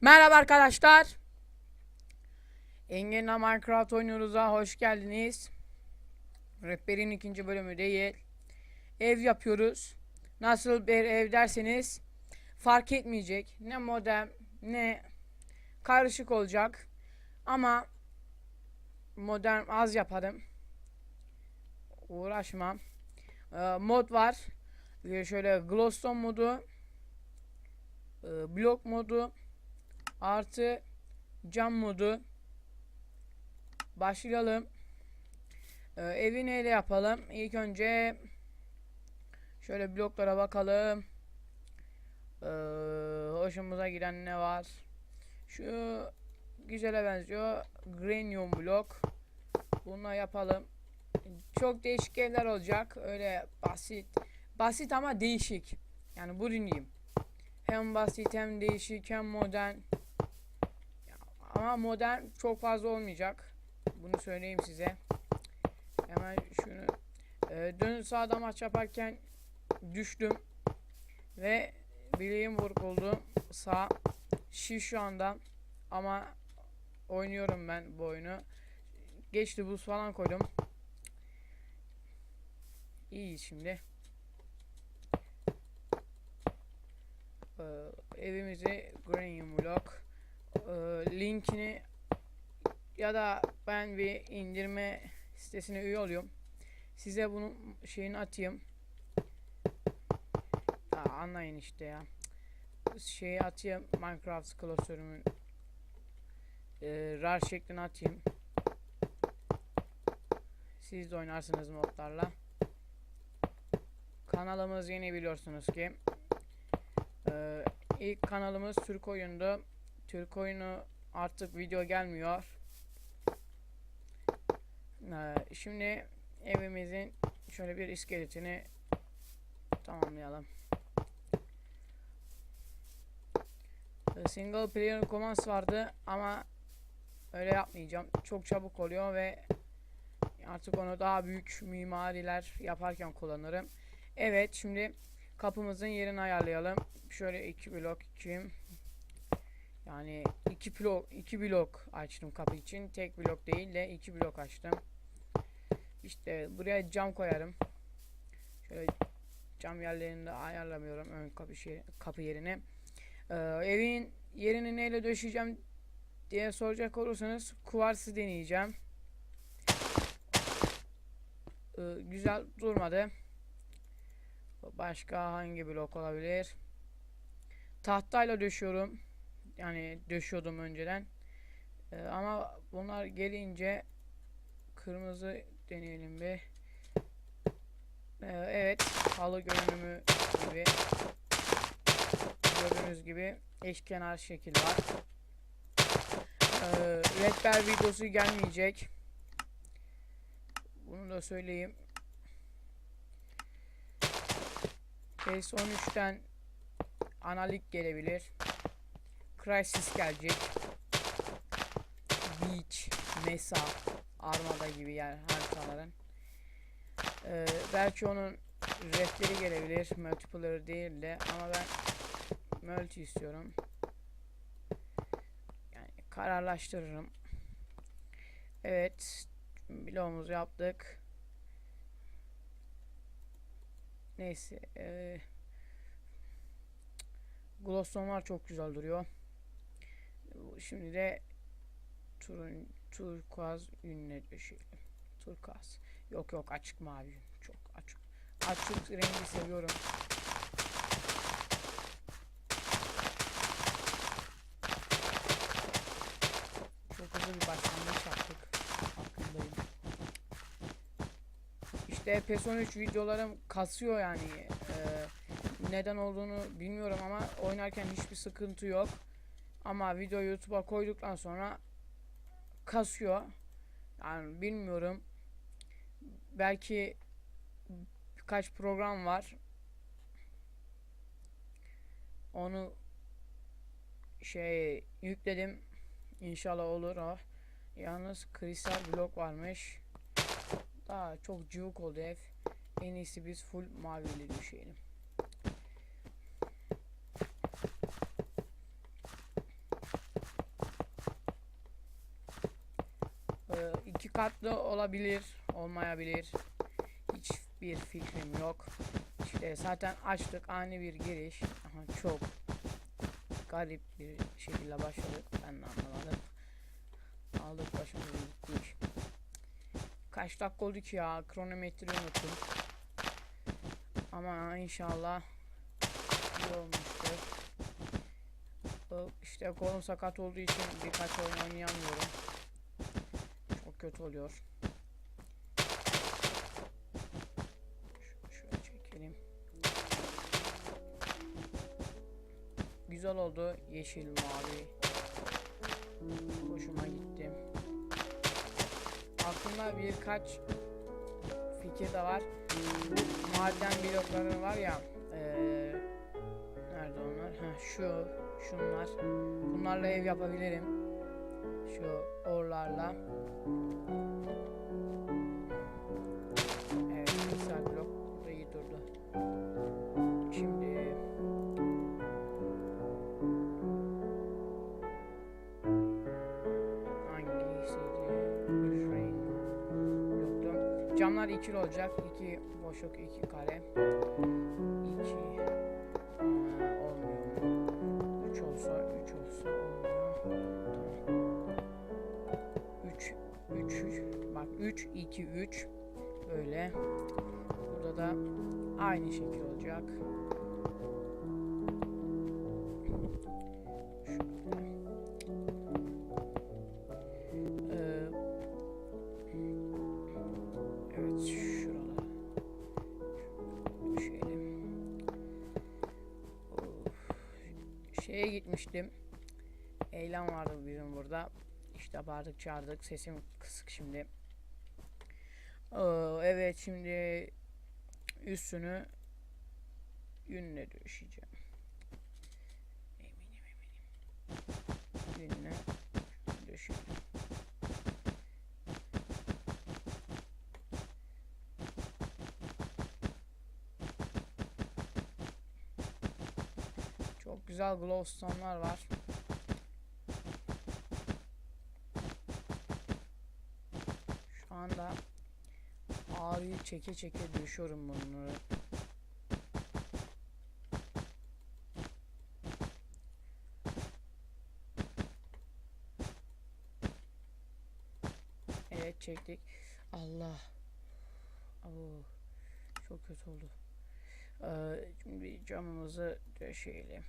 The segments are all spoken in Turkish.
Merhaba arkadaşlar. Engin'le Minecraft oynuyoruz'a hoş geldiniz. Rehberin ikinci bölümü değil. Ev yapıyoruz. Nasıl bir ev derseniz fark etmeyecek. Ne modem ne karışık olacak. Ama modern az yaparım. Uğraşmam. Ee, mod var. Ee, şöyle glowstone modu. e, blok modu. Artı cam modu. Başlayalım. Ee, evi neyle yapalım? İlk önce şöyle bloklara bakalım. Ee, hoşumuza giden ne var? Şu güzele benziyor. Granium blok. Bununla yapalım. Çok değişik evler olacak. Öyle basit. Basit ama değişik. Yani bu dinleyeyim. Hem basit hem değişik hem modern. Ama modern çok fazla olmayacak. Bunu söyleyeyim size. Hemen şunu e, dön sağda maç yaparken düştüm ve bileğim vuruldu. Sağ şiş şu anda ama oynuyorum ben bu oyunu. Geçti buz falan koydum. İyi şimdi. Ee, evimizi Block e, linkini ya da ben bir indirme sitesine üye oluyorum. Size bunun şeyini atayım. Ya anlayın işte ya. Şeyi atayım Minecraft klasörümün e, rar şeklini atayım. Siz de oynarsınız modlarla. Kanalımız yeni biliyorsunuz ki. Ee, ilk kanalımız Türk oyundu. Türk oyunu artık video gelmiyor. Ee, şimdi evimizin şöyle bir iskeletini tamamlayalım. Ee, Single player commands vardı ama öyle yapmayacağım. Çok çabuk oluyor ve artık onu daha büyük mimariler yaparken kullanırım. Evet şimdi kapımızın yerini ayarlayalım. Şöyle iki blok içeyim. Yani iki blok iki blok açtım kapı için. Tek blok değil de iki blok açtım. İşte buraya cam koyarım. Şöyle cam yerlerini de ayarlamıyorum ön kapı şey kapı yerine. Ee, evin yerini neyle döşeyeceğim diye soracak olursanız kuvarsı deneyeceğim. Ee, güzel durmadı. Başka hangi blok olabilir? Tahtayla döşüyorum. Yani döşüyordum önceden. Ee, ama bunlar gelince kırmızı deneyelim bir. Ee, evet, halı görünümü gibi. Gördüğünüz gibi eşkenar şekil var. Ee, rehber videosu gelmeyecek. Bunu da söyleyeyim. PES 13'ten analik gelebilir. Crysis gelecek. Beach, Mesa, Armada gibi yer haritaların. Ee, belki onun rehberi gelebilir. Multiplayer değil de ama ben multi istiyorum. Yani kararlaştırırım. Evet. Bloğumuzu yaptık. Neyse. Ee, Glossonlar çok güzel duruyor. Şimdi de turun turkuaz yününe döşeyelim. Turkuaz. Yok yok açık mavi. Çok açık. Açık rengi seviyorum. Çok hızlı bir başlangıç yaptık. Farkındayım. İşte PES 13 videolarım kasıyor yani. Ee, neden olduğunu bilmiyorum ama oynarken hiçbir sıkıntı yok. Ama video YouTube'a koyduktan sonra kasıyor. Yani bilmiyorum. Belki birkaç program var. Onu şey yükledim. İnşallah olur o. Yalnız kristal blok varmış. Daha çok cıvık oldu ev. En iyisi biz full mavili düşelim. İki katlı olabilir, olmayabilir. Hiçbir fikrim yok. İşte zaten açtık ani bir giriş. Aha, çok garip bir şekilde başladık. Ben de anlamadım. Aldık başımıza gittik. Kaç dakika oldu ki ya? Kronometreyi unuttum. Ama inşallah iyi olmuştur. İşte kolum sakat olduğu için birkaç oyun oynayamıyorum. Kötü oluyor. Şöyle çekelim. Güzel oldu. Yeşil, mavi. Hoşuma gitti. Aklımda birkaç fikir de var. Maden blokları var ya. eee, nerede onlar? Ha şu, şunlar. Bunlarla ev yapabilirim. Şu orlarla. Evet, güzel blok. Burada iyi durdu. Şimdi hangisiydi? Refrain yoktu. Camlar ikili olacak. İki boşluk, iki kare. İki olmuyor. Üç olsa 3 2 3 böyle. Burada da aynı şekil olacak. şeye gitmiştim. Eylem vardı bizim burada. İşte bağırdık çağırdık. Sesim kısık şimdi. Evet şimdi üstünü yünle döşeyeceğim. Eminim eminim. Yünle döşeyelim. Çok güzel glowstone'lar var. Şu anda ağrıyı çeke çeke düşüyorum bunları. Evet çektik. Allah. Oo, çok kötü oldu. Ee, şimdi camımızı döşeyelim.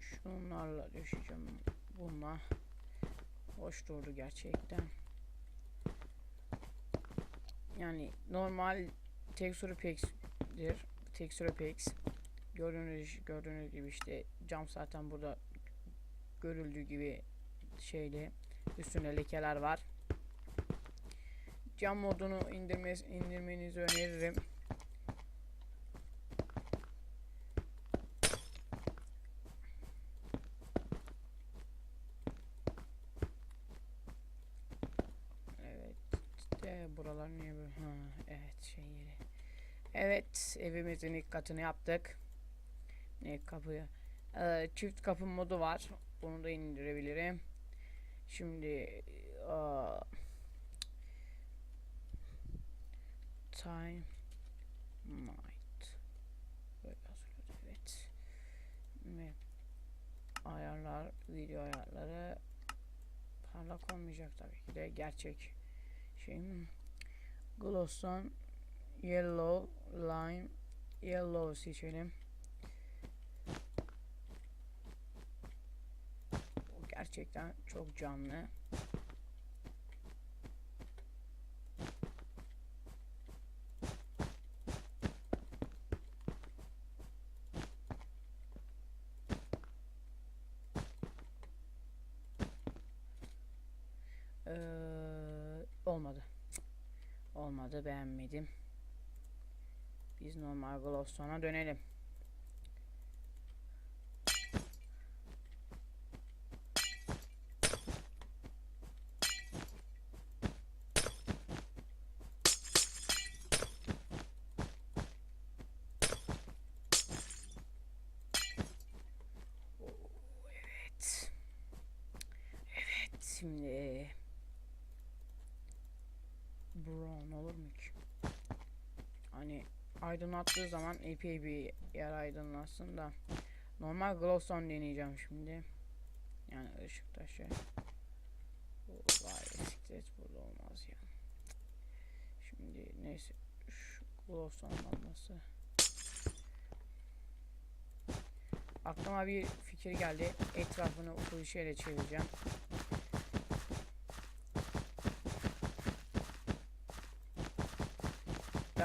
Şunlarla döşeyeceğim. Bununla. Hoş durdu gerçekten. Yani normal texture packs'dir. Texture packs. Gördüğünüz, gördüğünüz gibi işte cam zaten burada görüldüğü gibi şeyle üstünde lekeler var. Cam modunu indirmez, indirmenizi öneririm. Evet. Buralar niye böyle? Ha, evet şey yeri. Evet, evimizin ilk katını yaptık. Ne kapıyı? Ee, çift kapı modu var. Bunu da indirebilirim. Şimdi aa, time might evet ve ayarlar video ayarları parlak olmayacak tabii ki de gerçek şey mi? Gloss'tan yellow lime yellow seçelim. Gerçekten çok canlı Ee, olmadı. Olmadı beğenmedim. Biz normal glowstone'a dönelim. Evet şimdi brown olur mu ki? Hani aydınlattığı zaman epey bir yer aydınlatsın da. Normal glowstone deneyeceğim şimdi. Yani ışık taşı. Vay siktir burada olmaz ya. Şimdi neyse şu glowstone lambası. Aklıma bir fikir geldi. Etrafını okul şeyle çevireceğim.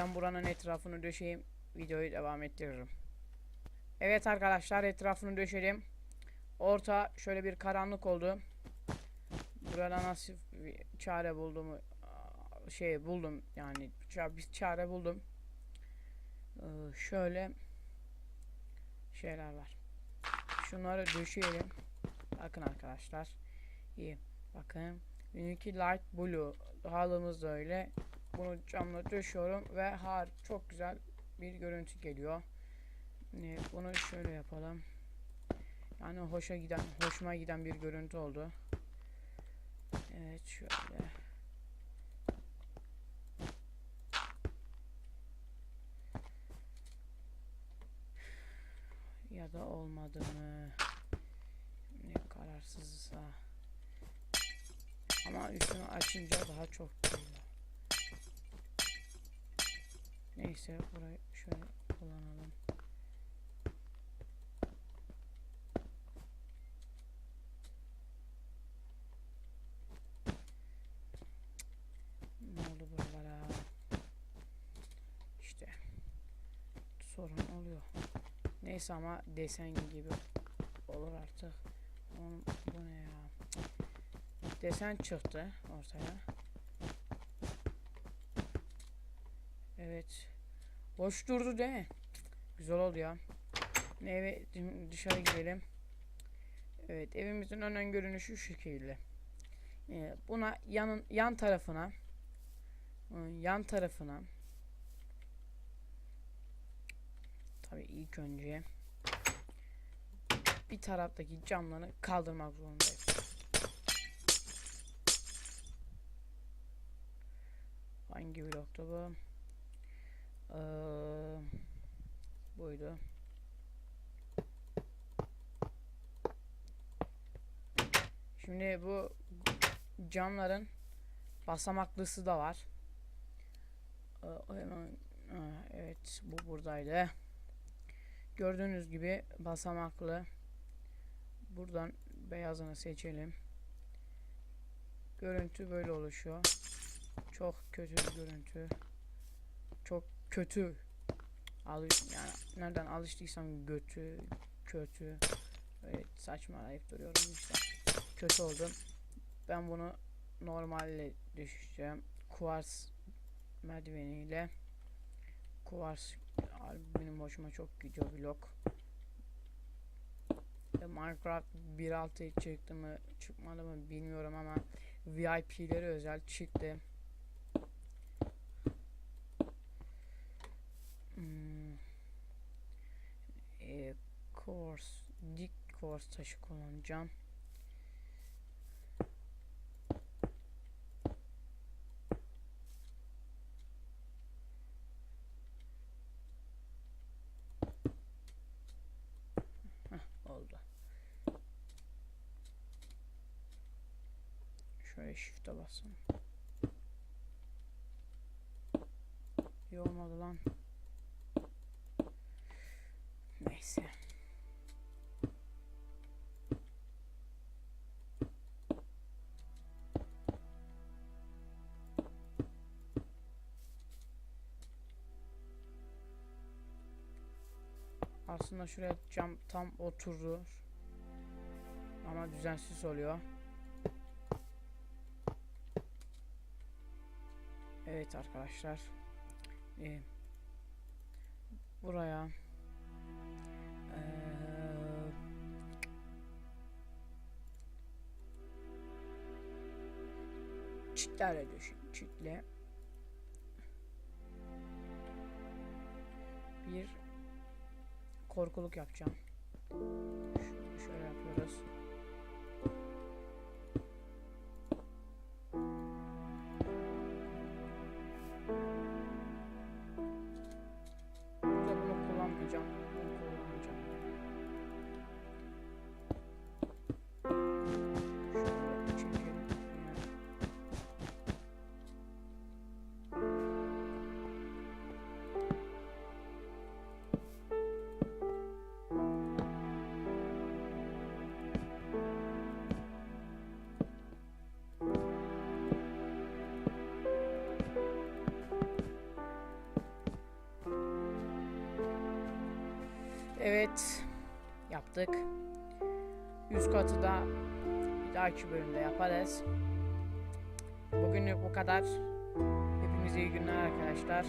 Ben buranın etrafını döşeyim. Videoyu devam ettiririm. Evet arkadaşlar etrafını döşedim. Orta şöyle bir karanlık oldu. Burada nasıl bir çare bulduğumu aa, şey buldum yani bir çare buldum. Ee, şöyle şeyler var. Şunları döşeyelim. Bakın arkadaşlar. İyi. Bakın. Benimki light blue. Halımız da öyle. Bunu camla döşüyorum ve har çok güzel bir görüntü geliyor. Ee, Bunu şöyle yapalım. Yani hoşa giden, hoşuma giden bir görüntü oldu. Evet şöyle. Ya da olmadı mı? Ne kararsızsa. Ama üstünü açınca daha çok geliyor. Neyse burayı şöyle kullanalım. Ne oldu buralara? İşte sorun oluyor. Neyse ama desen gibi olur artık. Oğlum, bu ne ya? Desen çıktı ortaya. Evet. Boş durdu değil mi? Güzel oldu ya. Eve dışarı gidelim. Evet evimizin ön görünüşü şu şekilde. Ee, buna yanın yan tarafına yan tarafına tabii ilk önce bir taraftaki camları kaldırmak zorundayım. Hangi blokta bu? Ee, buydu. Şimdi bu camların basamaklısı da var. Ee, evet bu buradaydı. Gördüğünüz gibi basamaklı. Buradan beyazını seçelim. Görüntü böyle oluşuyor. Çok kötü bir görüntü. Kötü. Alış yani nereden alıştıysam götü, kötü. Evet saçmalayıp duruyorum işte. Kötü oldum. Ben bunu normalle düşeceğim. Kuvars merdiveniyle. Kuvars benim hoşuma çok gidiyor blok. E, Minecraft 1.6 çıktı mı çıkmadı mı bilmiyorum ama VIP'leri özel çıktı. Hmm. E, course, dik course taşı kullanacağım. Heh, oldu. Şöyle shift'e basın. İyi olmadı lan. Neyse. Aslında şuraya cam tam oturur. Ama düzensiz oluyor. Evet arkadaşlar. Ee, buraya çitlerle düşün. Çitle. Bir korkuluk yapacağım. Şöyle yapıyoruz. Yaptık. Üst katı da bir dahaki bölümde yaparız. Bugünlük bu kadar. Hepinize iyi günler arkadaşlar.